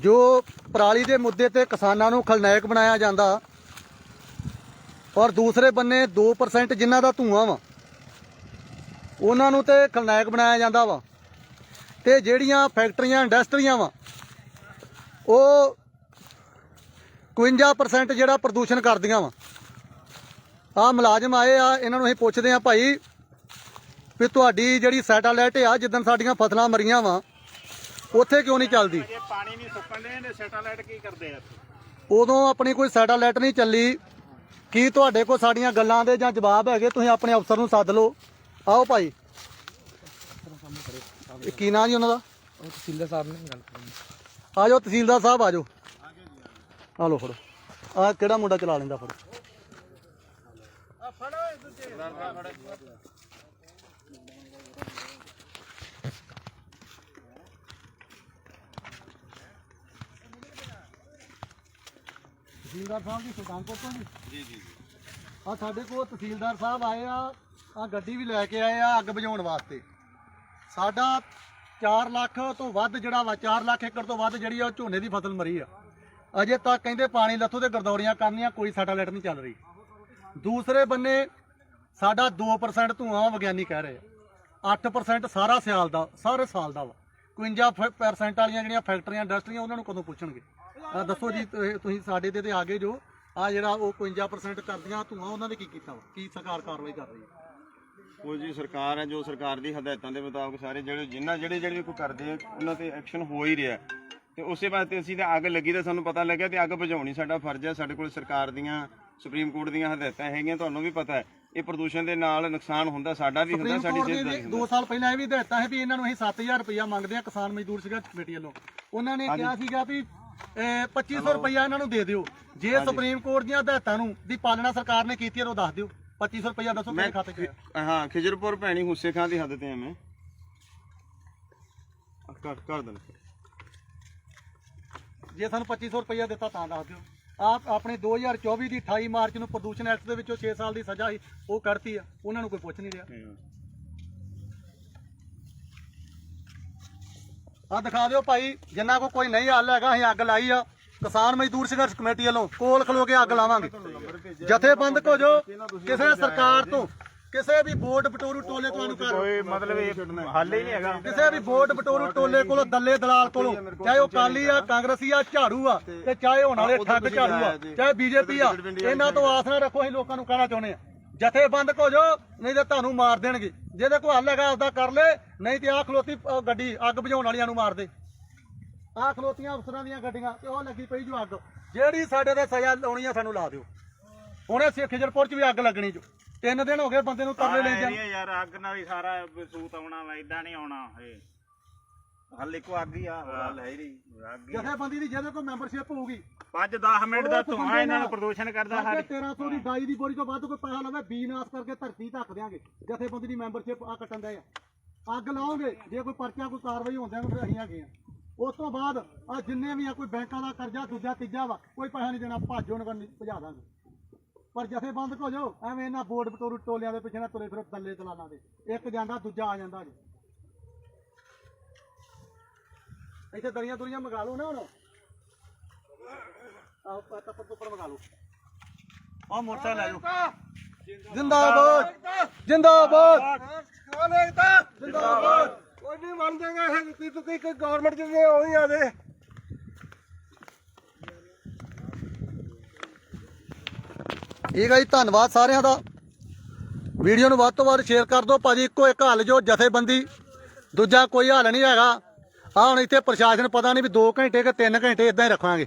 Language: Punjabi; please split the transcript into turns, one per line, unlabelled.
ਜੋ ਪਰਾਲੀ ਦੇ ਮੁੱਦੇ ਤੇ ਕਿਸਾਨਾਂ ਨੂੰ ਖਲਨਾਇਕ ਬਣਾਇਆ ਜਾਂਦਾ ਔਰ ਦੂਸਰੇ ਬੰਨੇ 2% ਜਿਨ੍ਹਾਂ ਦਾ ਧੂਆਂ ਵਾ, ਉਹਨਾਂ ਨੂੰ ਤੇ ਖਲਨਾਇਕ ਬਣਾਇਆ ਜਾਂਦਾ ਵਾ। ਤੇ ਜਿਹੜੀਆਂ ਫੈਕਟਰੀਆਂ, ਇੰਡਸਟਰੀਆਂ ਵਾ, ਉਹ 51% ਜਿਹੜਾ ਪ੍ਰਦੂਸ਼ਣ ਕਰਦੀਆਂ ਵਾ। ਆ ਮੁਲਾਜ਼ਮ ਆਏ ਆ, ਇਹਨਾਂ ਨੂੰ ਅਸੀਂ ਪੁੱਛਦੇ ਆ, ਭਾਈ, ਵੀ ਤੁਹਾਡੀ ਜਿਹੜੀ ਸੈਟੇਲਾਈਟ ਆ, ਜਿੱਦਣ ਸਾਡੀਆਂ ਫਸਲਾਂ ਮਰੀਆਂ ਵਾ ਉੱਥੇ ਕਿਉਂ ਨਹੀਂ ਚੱਲਦੀ?
ਜੇ ਪਾਣੀ ਨਹੀਂ ਸੁੱਕਣ ਦੇ ਨੇ ਸੈਟੇਲਾਈਟ ਕੀ ਕਰਦੇ ਆ
ਉਦੋਂ ਆਪਣੀ ਕੋਈ ਸੈਟੇਲਾਈਟ ਨਹੀਂ ਚੱਲੀ। ਕੀ ਤੁਹਾਡੇ ਕੋਲ ਸਾਡੀਆਂ ਗੱਲਾਂ ਦੇ ਜਾਂ ਜਵਾਬ ਹੈਗੇ? ਤੁਸੀਂ ਆਪਣੇ ਅਫਸਰ ਨੂੰ ਸੱਦ ਲਓ। ਆਓ ਭਾਈ। ਇਹ ਕੀ ਨਾਂ ਜੀ ਉਹਨਾਂ ਦਾ?
ਤਹਿਸੀਲਦਾਰ ਸਾਹਿਬ ਨੇ ਗੱਲ ਕਰਨੀ।
ਆ ਜਾਓ ਤਹਿਸੀਲਦਾਰ ਸਾਹਿਬ ਆ ਜਾਓ। ਆ ਲਓ ਫੜੋ। ਆ ਕਿਹੜਾ ਮੁੰਡਾ ਚਲਾ ਲੈਂਦਾ ਫੜੋ। ਤਹਿਸੀਲਦਾਰ ਸਾਹਿਬ ਜੀ ਸੁਲਤਾਨਪੁਰ ਤੋਂ ਜੀ। ਜੀ ਜੀ ਆ ਸਾਡੇ ਕੋਲ ਤਹਿਸੀਲਦਾਰ ਸਾਹਿਬ ਆਏ ਆ ਆ ਗੱਡੀ ਵੀ ਲੈ ਕੇ ਆਏ ਆ ਅੱਗ ਬੁਝਾਉਣ ਵਾਸਤੇ। ਸਾਡਾ 4 ਲੱਖ ਤੋਂ ਵੱਧ ਜਿਹੜਾ ਵਾ 4 ਲੱਖ ਏਕੜ ਤੋਂ ਵੱਧ ਜਿਹੜੀ ਆ ਉਹ ਝੋਨੇ ਦੀ ਫਸਲ ਮਰੀ ਆ। ਅਜੇ ਤੱਕ ਕਹਿੰਦੇ ਪਾਣੀ ਲੱਥੋ ਤੇ ਗਰਦੌਰੀਆਂ ਕਰਨੀਆਂ ਕੋਈ ਸੈਟੇਲਾਈਟ ਨਹੀਂ ਚੱਲ ਰਹੀ। ਦੂਸਰੇ ਬੰਨੇ ਸਾਡਾ 2% ਧੂਆਂ ਵਿਗਿਆਨੀ ਕਹਿ ਰਹੇ ਆ। 8% ਸਾਰਾ ਸਿਆਲ ਦਾ ਸਾਰੇ ਸਾਲ ਦਾ ਵਾ। 51% ਵਾਲੀਆਂ ਜਿਹੜੀਆਂ ਫੈਕਟਰੀਆਂ ਇੰਡਸਟਰੀਆਂ ਉਹਨਾਂ ਨੂੰ ਕਦੋਂ ਪੁੱਛਣਗੇ? ਆ ਦੱਸੋ ਜੀ ਤੁ- ਤੁਸੀਂ ਸਾਡੇ ਤੇ ਤੇ ਆ ਗਏ ਜੋ। ਆ ਜਿਹੜਾ ਉਹ 51% ਕਰਦੀਆਂ ਧੂਆਂ ਉਹਨਾਂ ਨੇ ਕੀ ਕੀਤਾ ਵਾ? ਕੀ ਸਰਕਾਰ ਕਾਰਵਾਈ ਕਰ ਰਹੀ ਹੈ?
ਉਹ ਜੀ ਸਰਕਾਰ ਹੈ ਜੋ ਸਰਕਾਰ ਦੀ ਹਦਾਇਤਾਂ ਦੇ ਮੁਤਾਬਕ ਸਾਰੇ ਜਿਹੜੇ ਜਿੰਨਾ ਜਿਹੜੇ ਜਿਹੜੇ ਵੀ ਕੋਈ ਕਰਦੇ ਆ ਉਹਨਾਂ ਤੇ ਐਕਸ਼ਨ ਹੋ ਹੀ ਰਿਹਾ। ਤੇ ਉਸੇ ਬਾਅਦ ਤੇ ਅਸੀਂ ਤਾਂ ਅੱਗ ਲੱਗੀ ਤਾਂ ਸਾਨੂੰ ਪਤਾ ਲੱਗਿਆ ਤੇ ਅੱਗ ਬੁਝਾਉਣੀ ਸਾਡਾ ਫਰਜ਼ ਹੈ। ਸਾਡੇ ਕੋਲ ਸਰਕਾਰ ਦੀਆਂ ਸੁਪਰੀਮ ਕੋਰਟ ਦੀਆਂ ਹਦਾਇਤਾਂ ਹੈਗੀਆਂ ਤੁਹਾਨੂੰ ਵੀ ਪਤਾ ਹੈ। ਇਹ ਪ੍ਰਦੂਸ਼ਣ ਦੇ ਨਾਲ ਨੁਕਸਾਨ ਹੁੰਦਾ ਸਾਡਾ ਵੀ ਹੁੰਦਾ
ਸੁਪਰੀਮ
ਸਾਡੀ
ਕੋਰਟ
ਸਿਹਤ ਦਾ ਵੀ ਹੁੰਦਾ।
ਸਾਲ ਪਹਿਲਾਂ ਇਹ ਵੀ ਦਿੱਤਾ ਹੈ ਵੀ ਇਹਨਾਂ ਨੂੰ ਅਸੀਂ 7000 ਰੁਪਇਆ ਮੰਗਦੇ ਆ ਕਿਸਾਨ ਮਜ਼ਦੂਰ ਸੰਘਰਸ਼ ਕਮੇਟੀ ਵੱਲੋਂ। ਉਹਨਾਂ ਨੇ ਕਿਹਾ ਸੀਗਾ ਵੀ 2500 ਰੁਪਇਆ ਇਹਨਾਂ ਨੂੰ ਦੇ ਦਿਓ। ਜੇ ਸੁਪਰੀਮ ਕੋਰਟ ਦੀਆਂ ਹਦਾਇਤਾਂ ਨੂੰ ਦੀ ਪਾਲਣਾ ਸਰਕਾਰ ਨੇ ਕੀਤੀ ਹੈ ਤਾਂ ਉਹ ਦੱਸ ਦਿਓ। 2500 ਰੁਪਇਆ ਦੱਸੋ ਮੇਰੇ ਖਾਤੇ 'ਚ ਹੈ?
ਹਾਂ ਖਿਜਰਪੁਰ ਭੈਣੀ ਹੁੱਸੇ ਖਾਂ ਦੀ ਹੱਦ ਤੇ ਆ ਮੈਂ। ਆ ਕਰ ਕਰ ਦੇਣ
ਜੇ ਸਾਨੂੰ 2500 ਰੁਪਇਆ ਦਿੱਤਾ ਤਾਂ ਦੱਸ ਦਿਓ। ਆਪ ਆਪਣੇ 2024 ਦੀ 28 ਮਾਰਚ ਨੂੰ ਪ੍ਰਦੂਸ਼ਣ ਐਕਟ ਦੇ ਵਿੱਚੋਂ 6 ਸਾਲ ਦੀ ਸਜ਼ਾ ਸੀ ਉਹ ਕੱਢਤੀ ਆ। ਉਹਨਾਂ ਨੂੰ ਕੋਈ ਪੁੱਛ ਨਹੀਂ ਰਿਹਾ। ਆ ਦਿਖਾ ਦਿਓ ਭਾਈ ਜਿੰਨਾ ਕੋ ਕੋਈ ਨਹੀਂ ਹੱਲ ਹੈਗਾ ਅਸੀਂ ਅੱਗ ਲਾਈ ਆ। ਕਿਸਾਨ ਮਜ਼ਦੂਰ ਸੰਘਰਸ਼ ਕਮੇਟੀ ਵੱਲੋਂ ਕੋਲ ਖਲੋ ਕੇ ਅੱਗ ਲਾਵਾਂਗੇ। ਜਥੇਬੰਦ ਕੋ ਜੋ ਕਿਸੇ ਸਰਕਾਰ ਤੋਂ ਕਿਸੇ ਵੀ ਬੋਰਡ ਬਟੋਰੂ ਟੋਲੇ ਤੋਂ ਕਰ
ਕੋਈ ਮਤਲਬ ਇਹ ਹੱਲ ਹੀ ਨਹੀਂ ਹੈਗਾ।
ਕਿਸੇ ਵੀ ਵੋਟ ਬਟੋਰੂ ਟੋਲੇ ਕੋਲੋਂ ਦੱਲੇ ਦਲਾਲ ਕੋਲੋਂ ਚਾਹੇ ਉਹ ਕਾਲੀ ਆ ਕਾਂਗਰਸੀ ਆ ਝਾੜੂ ਆ ਤੇ ਚਾਹੇ ਹੋਣ ਵਾਲੇ ਠੱਗ ਝਾੜੂ ਆ ਚਾਹੇ ਬੀਜੇਪੀ ਆ ਇਹਨਾਂ ਤੋਂ ਆਸ ਨਾ ਰੱਖੋ ਅਸੀਂ ਲੋਕਾਂ ਨੂੰ ਕਹਿਣਾ ਚਾਹੁੰਦੇ ਆ। ਜਥੇਬੰਦ ਕੋ ਜੋ ਨਹੀਂ ਤੇ ਤੁਹਾਨੂੰ ਮਾਰ ਦੇਣਗੇ। ਜਿਹਦੇ ਕੋਲ ਹੱਲ ਹੈਗਾ ਆਪਦਾ ਕਰ ਲੈ ਨਹੀਂ ਤੇ ਆ ਖਲੋਤੀ ਅਹ ਗੱਡੀ ਅੱਗ ਬੁਝਾਉਣ ਵਾਲਿਆਂ ਨੂੰ ਮਾਰ ਦੇ। ਆ ਖਲੋਤੀਆਂ ਅਫਸਰਾਂ ਦੀਆਂ ਗੱਡੀਆਂ ਤੇ ਉਹ ਲੱਗੀ ਪਈ ਜੋ ਅੱਗ। ਜਿਹੜੀ ਸਾਡੇ ਤੇ ਸਜ਼ਾ ਲਾਉਣੀ ਆ ਸਾਨੂੰ ਲਾ ਦਿਓ। ਹੁਣੇ ਸਿੱਖ ਖਿਜਰਪੁਰ ਚ ਵੀ ਅੱਗ ਲੱਗਣੀ ਜੋ। ਤਿੰਨ ਦਿਨ ਹੋ ਗਏ ਬੰਦੇ ਨੂੰ ਤਰਲੇ ਲਈ ਜਾਂ
ਏਰੀਆ ਯਾਰ ਅੱਗ ਨਾਲ ਹੀ ਸਾਰਾ ਸੂਤ ਆਉਣਾ ਵਾ ਇਦਾਂ ਨਹੀਂ ਆਉਣਾ ਇਹ। ਹੱਲ ਇੱਕੋ ਅੱਗ ਹੀ ਆ ਹੱਲ ਹੈ। ਹੀ ਨਹੀਂ ਅੱਗ ਹੀ
ਜਥੇਬੰਦੀ ਦੀ ਜਿਹਦੇ ਕੋਲ ਮੈਂਬਰਸ਼ਿਪ ਹੋਊਗੀ।
5-10 ਮਿੰਟ ਦਾ ਧੂਆਂ ਇਹਨਾਂ ਨੂੰ ਪ੍ਰਦੂਸ਼ਣ ਕਰਦਾ
ਸਾਡੇ
ਸਾਡੇ
1300 ਦੀ ਡਾਈ ਦੀ ਬੋਰੀ ਤੋਂ ਵੱਧ ਕੋਈ ਪੈਸਾ ਲਵੇ ਬੀ ਨਾਸ ਕਰਕੇ ਧਰਤੀ ਢੱਕ ਦਿਆਂਗੇ। ਜਥੇਬੰਦੀ ਦੀ ਮੈਂਬਰਸ਼ਿਪ ਆ ਕੱਟਣ ਦੇ ਆ। ਅੱਗ ਲਾਓਗੇ ਜੇ ਕੋਈ ਪਰਚਾ ਕੋਈ ਕਾਰਵਾਈ ਹੁੰਦਿਆਂ ਨੂੰ ਫਿਰ ਅਸੀਂ ਹੈਗੇ ਆ। ਉਸ ਤੋਂ ਬਾਅਦ ਆ ਜਿੰਨੇ ਵੀ ਆ ਕੋਈ ਬੈਂਕਾਂ ਦਾ ਕਰਜ਼ਾ ਦੂਜਾ ਤੀਜਾ ਵਾ ਕੋਈ ਪੈਸਾ ਨਹੀਂ ਦੇਣਾ ਭਾਜੋ ਨਗਰ ਭਜਾ ਦਾਂਗੇ। ਪਰ ਜਥੇਬੰਦ ਕੋ ਜੋ ਐਵੇਂ ਇਹਨਾਂ ਬੋਰਡ ਬਟੋਰੂ ਟੋਲਿਆਂ ਦੇ ਪਿੱਛੇ ਨਾ ਤੁਰੇ ਫਿਰੋ ਦੱਲੇ ਦਲਾਲਾਂ ਦੇ। ਇੱਕ ਜਾਂਦਾ ਦੂਜਾ ਆ ਜਾਂਦਾ ਜੀ। ਇੱਥੇ ਦਰੀਆਂ ਦੁਰੀਆਂ ਮੰਗਾ ਲਓ ਨਾ ਹੁਣ ਆਹ ਤੱਪੜ ਤੁੱਪੜ ਮੰਗਾ ਲਓ। ਆ ਮੋਟਰਸਾਈਕਲ ਲੈ ਜਾਓ। ਜਿੰਦਾਬਾਦ। ਜਿੰਦਾਬਾਦ। ਜਿੰਦਾਬਾਦ।
ਕੋਈ ਨਹੀਂ ਮੰਨ ਜਾਏਗਾ ਇਹ ਕੀ ਤੂੰ ਕੀ ਗਵਰਨਮੈਂਟ ਜਿਹੜੇ ਉਹੀ ਆ ਦੇ
ਠੀਕ ਹੈ ਜੀ ਧੰਨਵਾਦ ਸਾਰਿਆਂ ਦਾ। ਵੀਡੀਓ ਨੂੰ ਵੱਧ ਤੋਂ ਵੱਧ ਸ਼ੇਅਰ ਕਰ ਦਿਓ। ਭਾਜੀ ਇੱਕੋ ਇੱਕ ਹੱਲ ਜੋ ਜਥੇਬੰਦੀ। ਦੂਜਾ ਕੋਈ ਹੱਲ ਨਹੀਂ ਹੈਗਾ। ਆ ਹੁਣ ਇੱਥੇ ਪ੍ਰਸ਼ਾਸਨ ਪਤਾ ਨਹੀਂ ਵੀ 2 ਘੰਟੇ ਕਿ 3 ਘੰਟੇ ਇਦਾਂ ਹੀ ਰੱਖਾਂਗੇ।